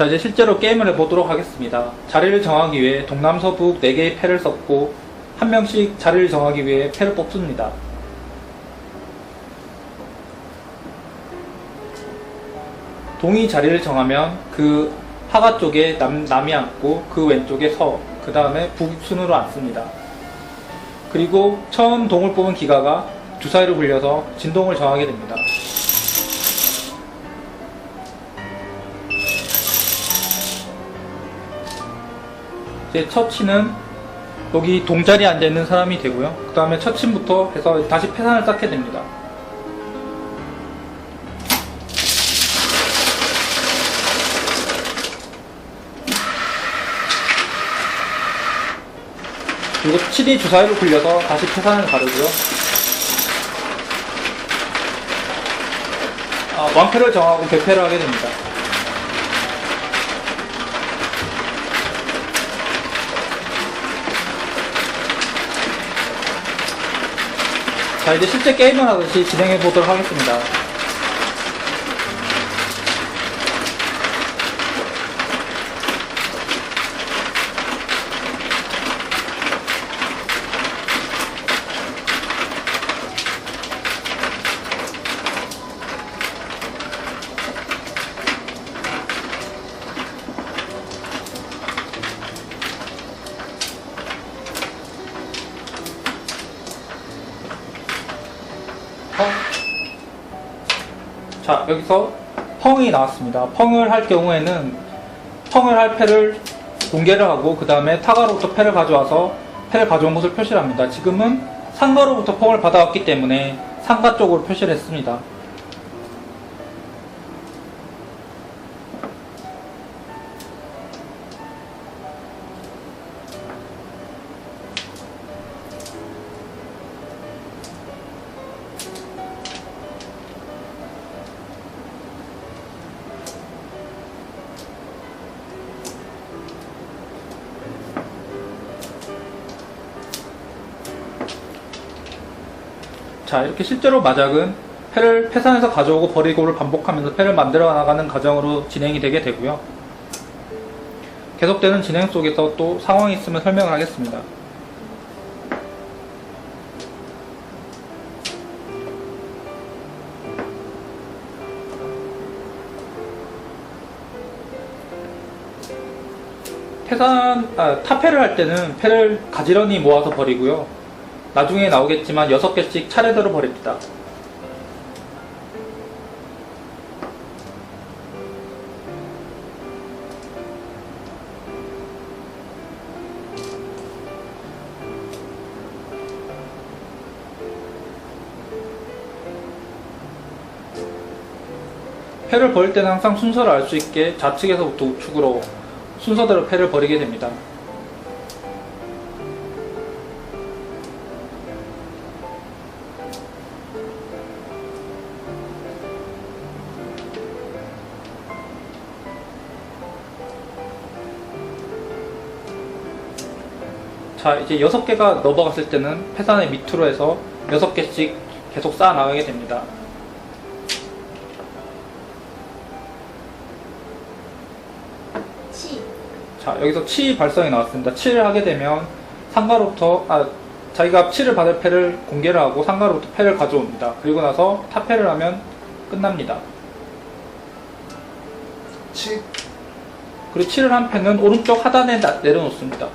자 이제 실제로 게임을 해보도록 하겠습니다. 자리를 정하기 위해 동남서북 4개의 패를 썼고 한 명씩 자리를 정하기 위해 패를 뽑습니다. 동이 자리를 정하면 그 하가 쪽에 남, 남이 앉고 그 왼쪽에 서, 그 다음에 북순으로 앉습니다. 그리고 처음 동을 뽑은 기가가 주사위를 굴려서 진동을 정하게 됩니다. 이제 첫 치는 여기 동자리에 앉아있는 사람이 되고요. 그 다음에 첫 침부터 해서 다시 패산을 쌓게 됩니다. 그리고 7이 주사위를 굴려서 다시 패산을 가르고요. 아, 왕패를 정하고 개패를 하게 됩니다. 자, 이제 실제 게임을 하듯이 진행해 보도록 하겠습니다. 자, 여기서 펑이 나왔습니다. 펑을 할 경우에는 펑을 할 패를 공개를 하고 그 다음에 타가로부터 패를 가져와서 패를 가져온 것을 표시를 합니다. 지금은 상가로부터 펑을 받아왔기 때문에 상가 쪽으로 표시를 했습니다. 자, 이렇게 실제로 마작은 패를 패산해서 가져오고 버리고를 반복하면서 패를 만들어 나가는 과정으로 진행이 되게 되고요. 계속되는 진행 속에서 또 상황이 있으면 설명을 하겠습니다. 패산, 아, 타패를 할 때는 패를 가지런히 모아서 버리고요. 나중에 나오겠지만 6개씩 차례대로 버립니다. 패를 버릴 때는 항상 순서를 알 수 있게 좌측에서부터 우측으로 순서대로 패를 버리게 됩니다. 자, 이제 6개가 넘어갔을 때는 패산의 밑으로 해서 6개씩 계속 쌓아 나가게 됩니다. 치, 자, 여기서 치 발성이 나왔습니다. 치를 하게 되면 상가로부터, 아, 자기가 치를 받을 패를 공개를 하고 상가로부터 패를 가져옵니다. 그리고 나서 타패를 하면 끝납니다. 치, 그리고 치를 한 패는 오른쪽 하단에 나- 내려놓습니다.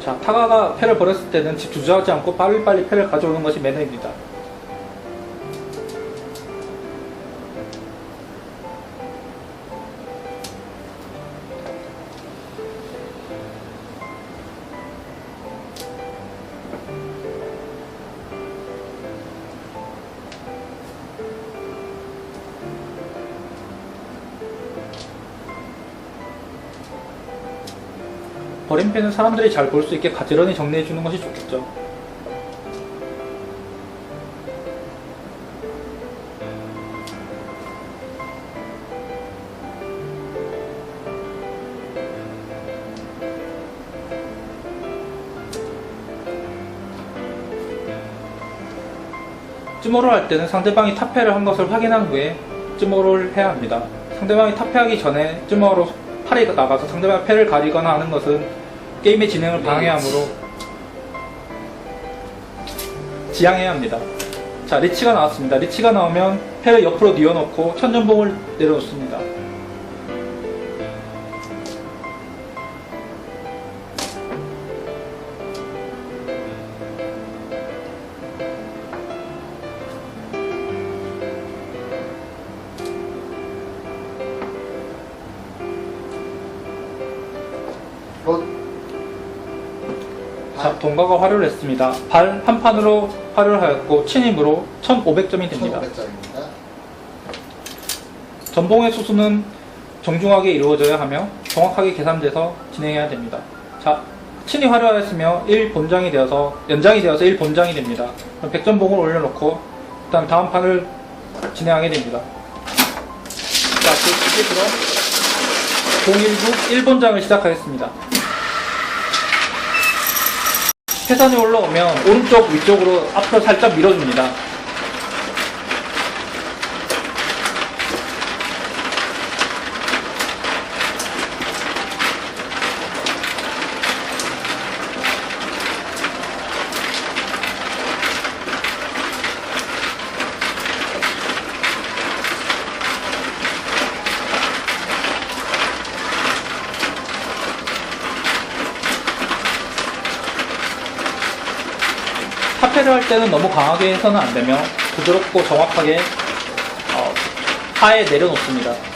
자, 타가가 패를 버렸을 때는 집 주저하지 않고 빨리빨리 패를 가져오는 것이 매너입니다. 버림펜은 사람들이 잘 볼 수 있게 가지런히 정리해 주는 것이 좋겠죠. 찜호를 할 때는 상대방이 탑패를 한 것을 확인한 후에 찜호를 해야 합니다. 상대방이 탑패하기 전에 찜호로 팔이 나가서 상대방의 패를 가리거나 하는 것은 게임의 진행을 방해하므로 지양해야 합니다. 자, 리치가 나왔습니다. 리치가 나오면 패를 옆으로 뉘어놓고 천전봉을 내려놓습니다. 자, 동가가 활용을 했습니다. 발 한 판으로 활용을 하였고, 친임으로 1500점이 됩니다. 1500점입니다. 전봉의 수수는 정중하게 이루어져야 하며 정확하게 계산돼서 진행해야 됩니다. 자, 친이 화려하였으며 1 본장이 되어서 연장이 되어서 1 본장이 됩니다. 그럼 100점봉을 올려놓고 일단 다음 판을 진행하게 됩니다. 자, 그 시기로 019 1본장을 시작하겠습니다. 회선이 올라오면 오른쪽 위쪽으로 앞으로 살짝 밀어줍니다. 타패를 할 때는 너무 강하게 해서는 안 되며 부드럽고 정확하게 어, 하에 내려놓습니다.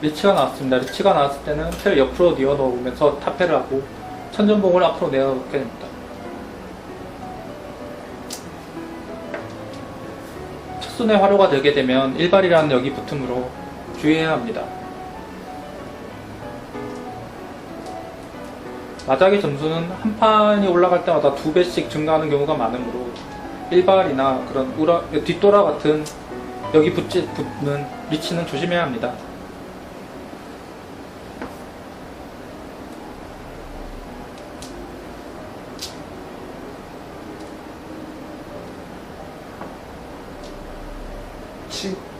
리치가 나왔습니다. 리치가 나왔을 때는 패를 옆으로 뉘어 놓으면서 타패를 하고 천전봉을 앞으로 내어 놓게 됩니다. 첫순에 화로가 되게 되면 일발이라는 여기 붙으므로 주의해야 합니다. 마작의 점수는 한 판이 올라갈 때마다 두 배씩 증가하는 경우가 많으므로 일발이나 그런 우라, 뒷돌아 같은 여기 붙지, 붙는 리치는 조심해야 합니다. 치.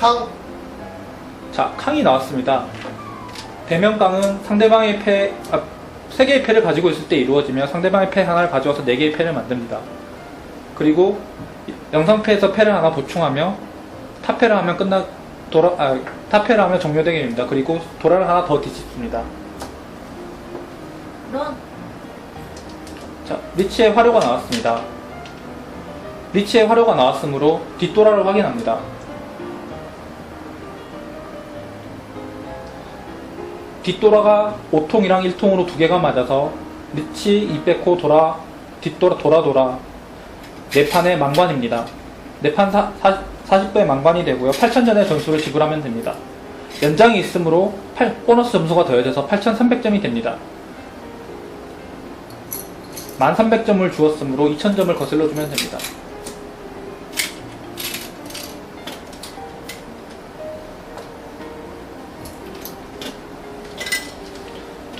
캉. 자, 캉이 나왔습니다. 대면깡은 상대방의 패, 아, 3개의 패를 가지고 있을 때 이루어지며 상대방의 패 하나를 가져와서 4개의 패를 만듭니다. 그리고 영상패에서 패를 하나 보충하며 타패를 하면 끝나, 돌아, 아, 타패를 하면 종료되게 됩니다. 그리고 도라를 하나 더 뒤집습니다. 런 자, 리치의 화료가 나왔습니다. 리치의 화료가 나왔으므로 뒷도라를 확인합니다. 뒷도라가 5통이랑 1통으로 두 개가 맞아서 리치 200호 도라 뒷도라 도라 도라 4판의 망관입니다. 4판 40도의 망관이 되고요. 8,000전의 점수를 지불하면 됩니다. 연장이 있으므로 8, 보너스 점수가 더해져서 8,300점이 됩니다. 1300점을 주었으므로 2000점을 거슬러 주면 됩니다.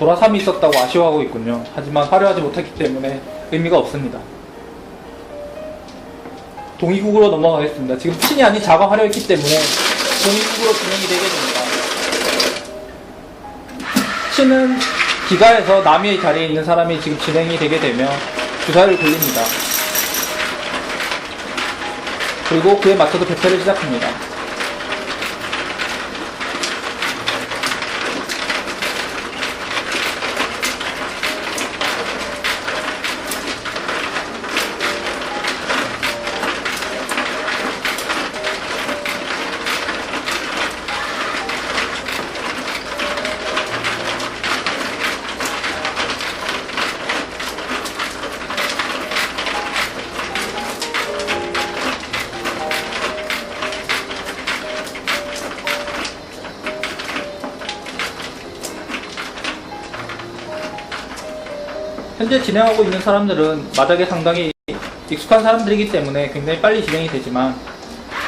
도라삼이 있었다고 아쉬워하고 있군요. 하지만 화려하지 못했기 때문에 의미가 없습니다. 동의국으로 넘어가겠습니다. 지금 친이 아닌 자가 화려했기 때문에 동의국으로 진행이 되게 됩니다. 친은 기가에서 남의 자리에 있는 사람이 지금 진행이 되게 되며 주사를 돌립니다. 그리고 그에 맞춰서 배패를 시작합니다. 현재 진행하고 있는 사람들은 마작에 상당히 익숙한 사람들이기 때문에 굉장히 빨리 진행이 되지만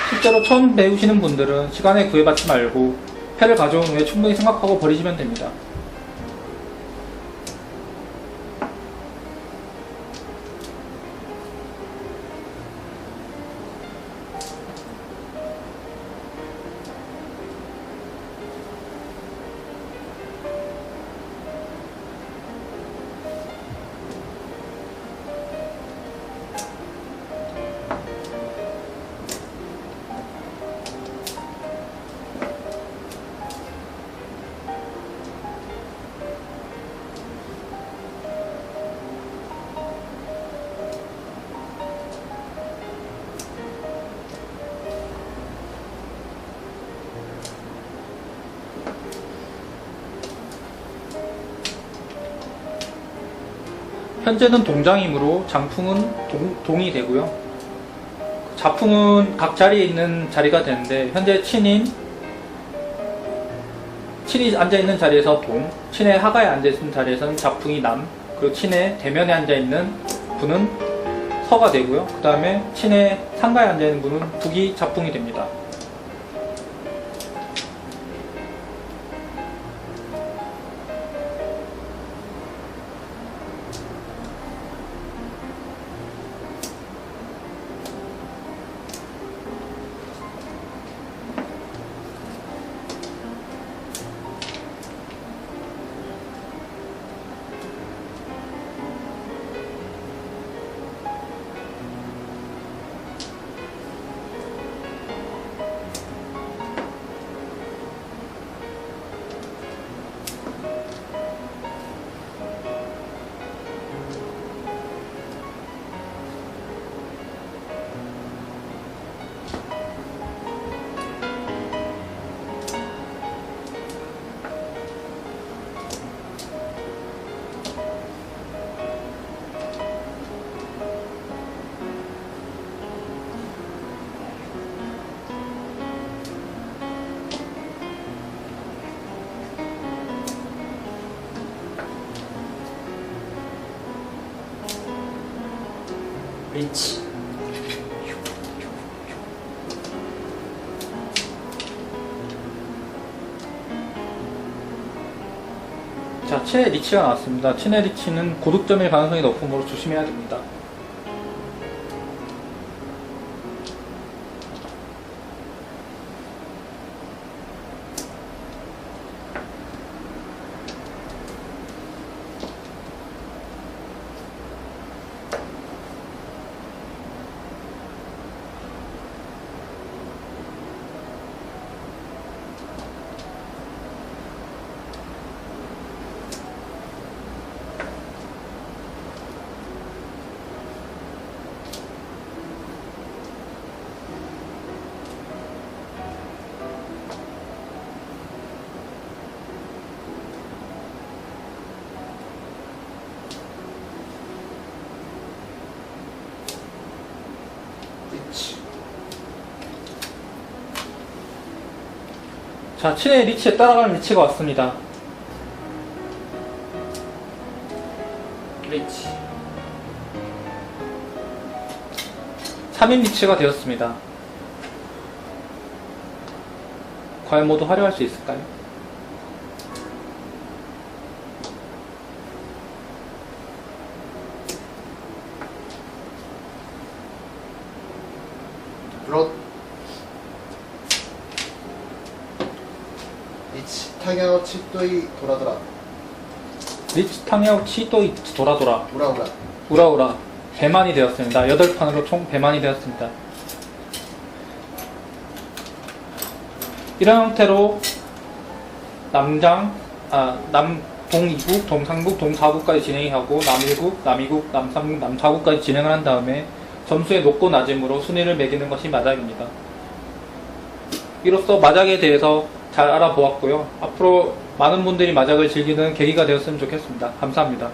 실제로 처음 배우시는 분들은 시간에 구애받지 말고 패를 가져온 후에 충분히 생각하고 버리시면 됩니다. 현재는 동장이므로 장풍은 동, 동이 되고요. 자풍은 각 자리에 있는 자리가 되는데 현재 친인 친이 앉아 있는 자리에서 동, 친의 하가에 앉아 있는 자리에서는 자풍이 남, 그리고 친의 대면에 앉아 있는 분은 서가 되고요. 그 다음에 친의 상가에 앉아 있는 분은 북이 자풍이 됩니다. 친의 리치가 나왔습니다. 친의 리치는 고득점일 가능성이 높으므로 조심해야 됩니다. 자, 친의 리치에 따라가는 리치가 왔습니다. 리치 3인 리치가 되었습니다. 과연 모두 활용할 수 있을까요? 블롯 리치 칩도이 도라도라 탕야오 치또 도라도라 우라우라 우라우라 배만이 되었습니다. 8판으로 총 배만이 되었습니다. 이런 형태로 남장, 아, 남, 동이국, 동상국, 동사국까지 진행하고 남일국, 남이국, 남삼국, 남사국까지 진행을 한 다음에 점수의 높고 낮음으로 순위를 매기는 것이 마작입니다. 이로써 마작에 대해서 잘 알아보았고요. 앞으로 많은 분들이 마작을 즐기는 계기가 되었으면 좋겠습니다. 감사합니다.